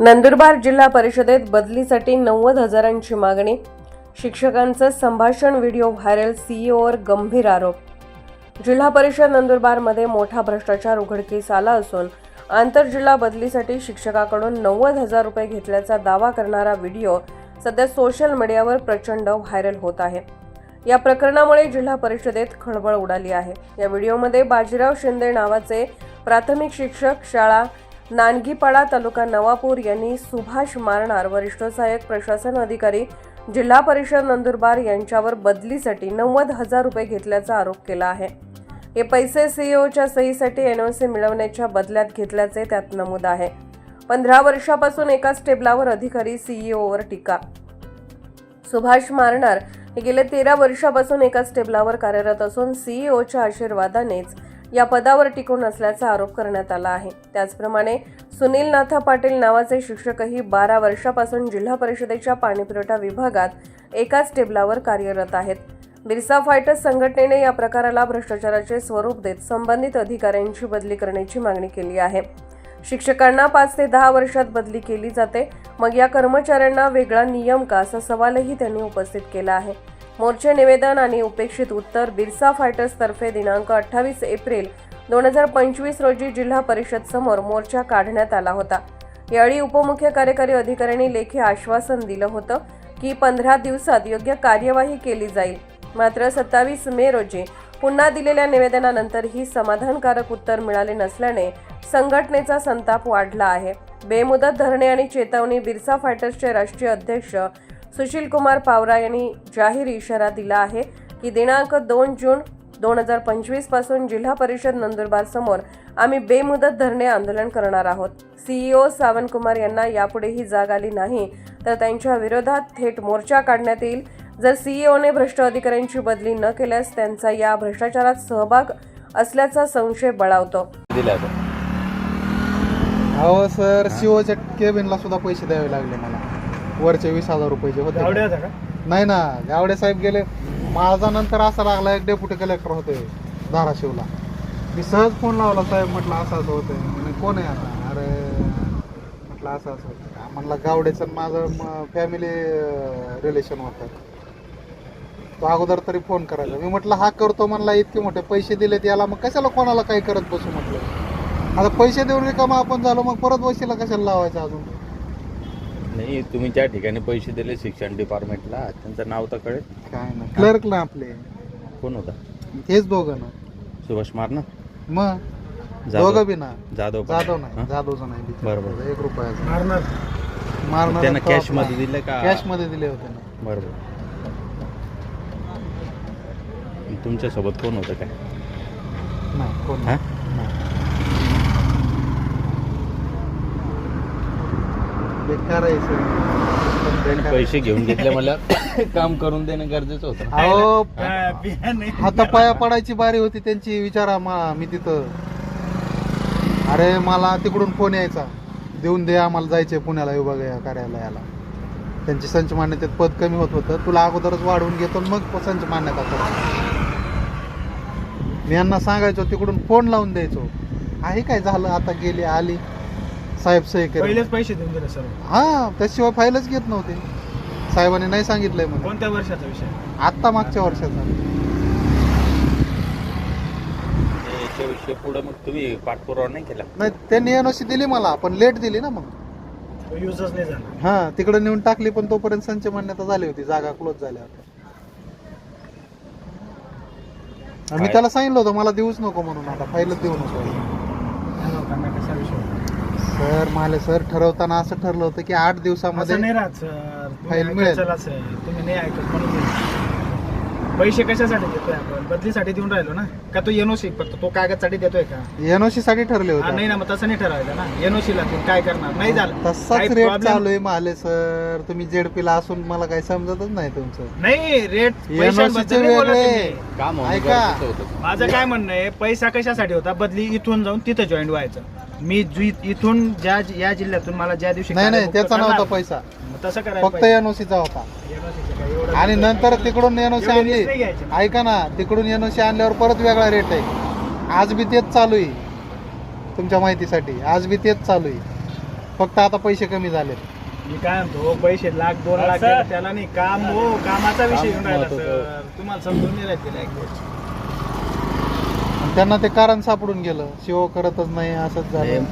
नंदुरबार जिल्हा परिषदेत बदलीसाठी नव्वद हजारांची मागणी. शिक्षकांचं संभाषण व्हिडिओ व्हायरल सीईओवर गंभीर आरोप. जिल्हा परिषद नंदुरबारमध्ये मोठा भ्रष्टाचार उघडकीस आला असून आंतरजिल्हा बदलीसाठी शिक्षकाकडून नव्वद हजार रुपये घेतल्याचा दावा करणारा व्हिडिओ सध्या सोशल मीडियावर प्रचंड व्हायरल होत आहे. या प्रकरणामुळे जिल्हा परिषदेत खळबळ उडाली आहे. या व्हिडिओमध्ये बाजीराव शिंदे नावाचे प्राथमिक शिक्षक शाळा नानगीपाडा तालुका नवापूर यांनी सुभाष मारणार वरिष्ठ सहाय्यक प्रशासन अधिकारी जिल्हा परिषद नंदुरबार यांच्यावर बदलीसाठी नव्वद हजार रुपये घेतल्याचा आरोप केला आहे. हे पैसे सीईओच्या सहीसाठी एनओसी मिळवण्याच्या बदल्यात घेतल्याचे त्यात नमूद आहे. पंधरा वर्षापासून एकाच टेबलावर अधिकारी सीईओवर टीका. सुभाष मारणार हे गेल्या तेरा वर्षापासून एकाच टेबलावर कार्यरत असून सीईओच्या आशीर्वादानेच या पदावर टिकून असल्याचा आरोप करण्यात आला आहे. त्याचप्रमाणे सुनील नाथा पाटील नावाचे शिक्षकही बारा वर्षापासून जिल्हा परिषदेच्या पाणीपुरवठा विभागात एकाच टेबलावर कार्यरत आहेत. बिरसा फायटर्स संघटनेने या प्रकाराला भ्रष्टाचाराचे स्वरूप देत संबंधित अधिकाऱ्यांची बदली करण्याची मागणी केली आहे. शिक्षकांना पाच ते दहा वर्षात बदली केली जाते. मग या कर्मचाऱ्यांना वेगळा नियम का असा सवालही त्यांनी उपस्थित केला आहे. मोर्चे निवेदन आणि उपेक्षित उत्तर बिरसा फायटर्सतर्फे दिनांक अठ्ठावीस एप्रिल दोन हजार पंचवीस रोजी जिल्हा परिषद समोर मोर्चा काढण्यात आला होता. यावेळी उपमुख्य कार्यकारी अधिकाऱ्यांनी लेखी आश्वासन दिलं होतं की पंधरा दिवसात योग्य कार्यवाही केली जाईल. मात्र सत्तावीस मे रोजी पुन्हा दिलेल्या निवेदनानंतरही समाधानकारक उत्तर मिळाले नसल्याने संघटनेचा संताप वाढला आहे. बेमुदत धरणे आणि चेतावणी बिरसा फायटर्सचे राष्ट्रीय अध्यक्ष सुशील कुमार पावरा यांनी जाहीर इशारा दिला आहे की दिनांक दोन जून दोन हजार पंचवीसपासून जिल्हा परिषद नंदुरबार समोर आम्ही बेमुदत धरणे आंदोलन करणार आहोत. सीईओ सावंतकुमार यांना यापुढेही जाग आली नाही तर त्यांच्या विरोधात थेट मोर्चा काढण्यात येईल. जर सीईओने भ्रष्ट अधिकाऱ्यांची बदली न केल्यास त्यांचा या भ्रष्टाचारात सहभाग असल्याचा संशय बळावतो. अहो सर सीओच्या केबिनला सुद्धा पैसे द्यावे लागले मला. वरचे वीस हजार रुपयाचे होते. गावडे होता का? नाही ना गावडे साहेब गेले. माझा नंतर असा लागला एक डेप्युटी कलेक्टर होते धाराशिवला. मी सहज फोन लावला साहेब म्हटलं असं असं होतं म्हणे कोण आहे आता? अरे म्हटलं असं असं होतं म्हटलं गावडेचं माझं फॅमिली रिलेशन होतं. तो अगोदर तरी फोन करायचा. मी म्हटलं हा करतो म्हणला इतके मोठे पैसे दिलेत याला मग कशाला कोणाला काही करत बसू? म्हटलं. आता पैसे देऊन रिकामा आपण झालो मग परत वशीला कशाला लावायचं अजून? नाही तुम्ही ज्या ठिकाणी पैसे दिले शिक्षण डिपार्टमेंटला त्यांचं नाव तर कळेल. काय ना क्लर्क ना आपले. कोण होता? हेच दोघं ना. सुभाष मारना मग? जाधव. दोघं बी ना. जाधव पण. जाधव हा? नाही जाधवचं नाही बरोबर. एक रुपयाचा मारणार. मारणार त्यांना कॅशमध्ये दिलं का? कॅशमध्ये दिले होते ना. बरोबर तुमच्यासोबत कोण होतं काय? नाही कोण हा? नाही. बेकार आहे आहे. पैसे घेऊन घेतले मला. काम करून देणं गरजेचं होतं. अहो. हातापाया पडायची बारी होती त्यांची. विचारा मा मी तिथं. अरे मला तिकडून फोन यायचा. देऊन दे आम्हाला जायचे पुण्याला विभाग या कार्यालयाला. त्यांची संच मान्यतेत पद कमी होत होतं. तुला अगोदरच वाढवून घेतो आणि मग संच मान्यता करतो मी यांना सांगायचो तिकडून फोन लावून द्यायचो. आहे काय झालं? आता गेली आली. साहेब सही केली पहिलेच पैसे देऊन दिले सर्व हा त्याशिवाय फाईलच घेत नव्हते. साहेबांनी नाही सांगितलंय म्हणून. कोणत्या वर्षाचा विषय? आत्ता मागच्या वर्षाचा. याच्याविषयी पुढे मग तुम्ही पाठपुरावा नाही केला? नाही त्यांनी एनओसी दिली मला पण लेट दिली ना मग. तो युजच नाही झाला. हा तिकडे नेऊन टाकली पण तोपर्यंत संच मान्यता झाली होती जागा क्लोज झाल्या होत्या. आणि मी? त्याला सांगितलं होतं मला देऊच नको म्हणून आता फाईलच देऊ नको या लोकांना कसा विषय होता? सर माले सर ठरवताना असं ठरलं होतं की आठ असं दिवसामध्ये नाही राहत सर. फाईल मिळेल. असेल तुम्ही नाही ऐकत म्हणून. पैसे कशासाठी देतोय आपण? बदलीसाठी देऊन राहिलो ना? का तो एनओसी फक्त तो कागदसाठी देतोय का? एनओसी साठी ठरले हा, होते नाही ना मग तसं नाही ठरवायचं ना. एनओसी ला तू काय करणार? नाही झालं. तसाच रेट problem- चालू आहे माले सर. तुम्ही जेडपीला असून मला काही समजतच नाही तुमचं. नाही रेट. काम होणं ऐका. गरजेचं होतं. माझं काय म्हणणं आहे पैसा कशासाठी होता? बदली इथून जाऊन तिथं जॉईन व्हायचं. मी जु- इथून ज्या या जिल्ह्यातून मला ज्या दिवशी नाही नाही त्याचा करणार, नव्हता पैसा. मग तसं करायला फक्त पाहिजे. एनओसीचा होता. NOC चं काय एवढं आणि नाही. नंतर तिकडून एनओसी एवढं आणली. risk नाही घ्यायची. ऐका ना तिकडून एनओसी आणल्यावर परत वेगळा रेट आहे. आज बी तेच चालू आहे तुमच्या माहितीसाठी. आज बी तेच चालू आहे. फक्त आता पैसे कमी झालेत. मी काय म्हणतो पैसे लाख दोन लाख सर. त्याला नाही. काम हो कामाचा विषय काम येऊन राहिला महत्वाचं. सर. तुम्हाला समजून नाही राहतील आणि त्यांना ते कारण सापडून गेलं. शिव करतच नाही असंच झालं.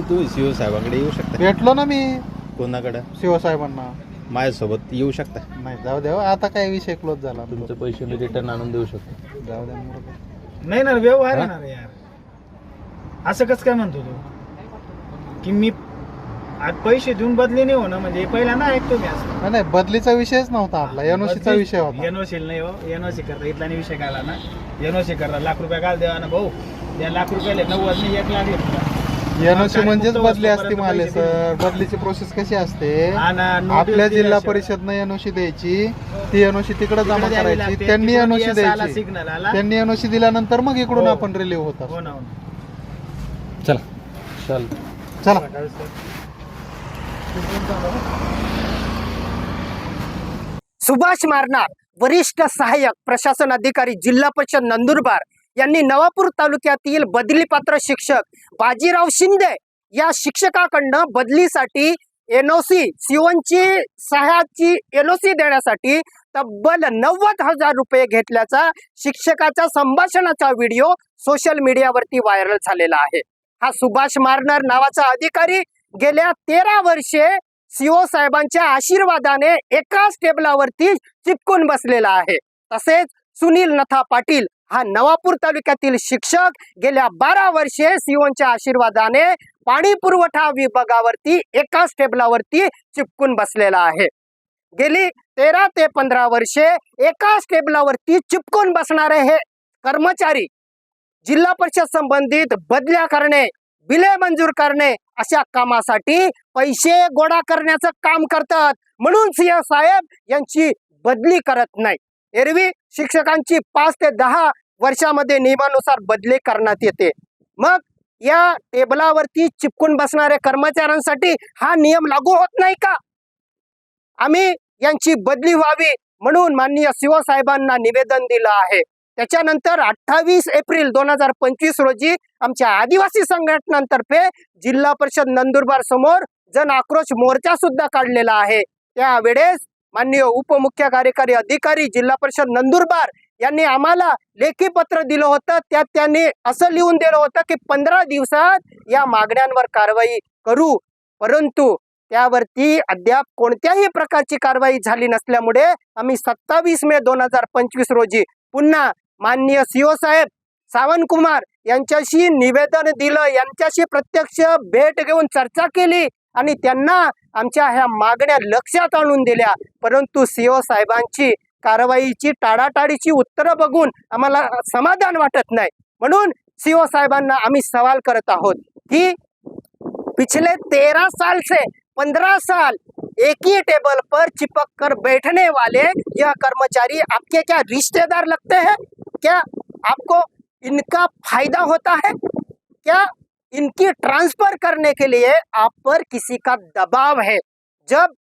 तुम्ही सीओ साहेबांकडे येऊ शकता. भेटलो ना मी. कोणाकडे? शिव साहेबांना. माझ्यासोबत येऊ शकता. नाही जाऊ द्या हो, आता काय विषय क्लोज झाला तुमचे पैसे मी रिटर्न आणून देऊ शकतो. जाऊ द्या. नाही ना व्यवहार आहे हा? ना रे यार. असं कसं काय म्हणतो तू? की मी आज पैसे देऊन बदली नाही होणं म्हणजे पहिल्यांदा ऐकतो मी असं. नाही, नाही बदलीचा विषयच नव्हता आपला. एनओसीचा विषय होता. एनओसी नाही हो एनओसी करता. इथला नाही विषय काढला ना. एनओसी करता. लाख रुपये काल द्यावा ना भाऊ. या लाख रुपयाला नव्वद नाही एक लाख घेतला एनओसी म्हणजेच बदली असते माले सर. बदलीची प्रोसेस कशी असते? ना, आपल्या जिल्हा दिल्याशिवाय. परिषदनं एनओसी द्यायची. ती एनओसी तिकडे जमा द्यावी करायची. त्यांनी तिकडून एनओसी आला द्यायची. signal आला. त्यांनी एनओसी दिल्यानंतर मग इकडून हो. आपण रिलीव्ह होतात हो ना हो ना. चला. चल. चला. सुभाष मारणार वरिष्ठ सहाय्यक प्रशासन अधिकारी जिल्हा परिषद नंदुरबार यांनी नवापूर तालुक्यातील बदलीपात्र शिक्षक बाजीराव शिंदे या शिक्षकाकडनं बदलीसाठी एनओसी सीओनची सहाय्याची एनओसी देण्यासाठी तब्बल नव्वद हजार रुपये घेतल्याचा शिक्षकाच्या संभाषणाचा व्हिडिओ सोशल मीडियावरती व्हायरल झालेला आहे. हा सुभाष मारनार नावाचा अधिकारी गेल्या तेरा वर्षे सीओ साहेबांच्या आशीर्वादाने एकाच टेबलावरती चिपकून बसलेला आहे. तसेच सुनील नथा पाटील हा नवापूर तालुक्यातील शिक्षक गेल्या बारा वर्षे सीओच्या आशीर्वादाने पाणी पुरवठा विभागावरती एकाच टेबलावरती चिपकून बसलेला आहे. गेली तेरा ते पंधरा वर्षे एकाच टेबलावरती चिपकून बसणारे हे कर्मचारी जिल्हा परिषद संबंधित बदल्या करणे बिले मंजूर करणे अशा कामासाठी पैसे गोळा करण्याचं काम करतात. म्हणून सिंह साहेब यांची बदली करत नाही. एरवी शिक्षकांची पाच ते दहा वर्षामध्ये नियमानुसार बदली करण्यात येते. मग या टेबलावरती चिपकून बसणाऱ्या कर्मचाऱ्यांसाठी हा नियम लागू होत नाही का? आम्ही यांची बदली व्हावी म्हणून माननीय शिवसाहेबांना निवेदन दिलं आहे. त्याच्यानंतर अठ्ठावीस एप्रिल दोन हजार पंचवीस रोजी आमच्या आदिवासी संघटनांतर्फे जिल्हा परिषद नंदुरबार समोर जन आक्रोश मोर्चा सुद्धा काढलेला आहे. त्यावेळेस माननीय उपमुख्य कार्यकारी अधिकारी जिल्हा परिषद नंदुरबार यांनी आम्हाला लेखी पत्र दिलं होतं. त्यात त्यांनी असं लिहून दिलं होतं की पंधरा दिवसात या मागण्यांवर कारवाई करू. परंतु त्यावरती अद्याप कोणत्याही प्रकारची कारवाई झाली नसल्यामुळे आम्ही सत्तावीस मे दोन हजार पंचवीस रोजी पुन्हा माननीय सीओ साहेब सावंतकुमार यांच्याशी निवेदन दिलं यांच्याशी प्रत्यक्ष भेट घेऊन चर्चा केली आणि त्यांना आमच्या ह्या मागण्या लक्षात आणून दिल्या. परंतु सीओ साहेबांची कारवाईची टाळाटाळीची उत्तरं बघून आम्हाला समाधान वाटत नाही. म्हणून सीओ साहेबांना आम्ही सवाल करत आहोत की पिछले तेरह साल से पंद्रह साल एक ही टेबल पर चिपक कर बैठने वाले यह कर्मचारी आपके क्या रिश्तेदार लगते हैं? क्या आपको इनका फ़ायदा होता है? क्या इनकी ट्रांसफ़र करने के लिए आप पर किसी का दबाव है? जब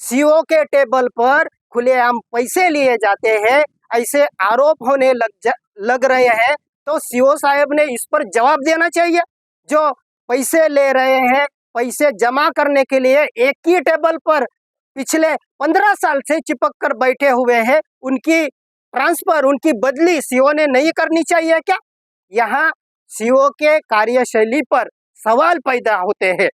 सीओ के टेबल पर खुलेआम पैसे लिए जाते हैं, ऐसे आरोप होने लग लग रहे हैं तो सीओ साहब ने इस पर जवाब देना चाहिए। जो पैसे ले रहे हैं, पैसे जमा करने के लिए एक ही टेबल पर पिछले पंद्रह साल से चिपक कर बैठे हुए हैं, उनकी ट्रांसफ़र उनकी बदली सीओ ने नहीं करनी चाहिए क्या? यहाँ सीओ के कार्यशैली पर सवाल पैदा होते हैं।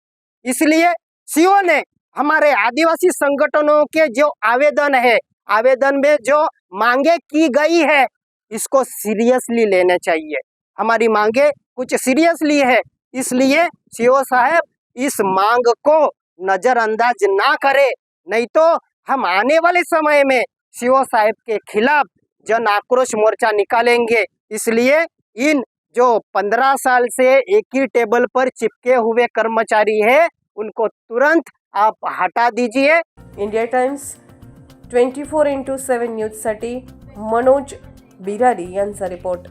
इसलिए सीओ ने हमारे आदिवासी संगठनों के जो आवेदन है, आवेदन में जो मांगे की गई है, इसको सीरियसली लेने चाहिए। हमारी मांगे कुछ सीरियसली है, इसलिए सीओ साहब इस मांग को नजरअंदाज ना करे, नहीं तो हम आने वाले समय में सीओ साहब के खिलाफ जन आक्रोश मोर्चा निकालेंगे। इसलिए इन जो पंद्रह साल से एक ही टेबल पर चिपके हुए कर्मचारी है, उनको तुरंत आप हटा दीजिए। India Times, twenty four into seven news न्यूजसाठी मनोज बिरारी रिपोर्ट।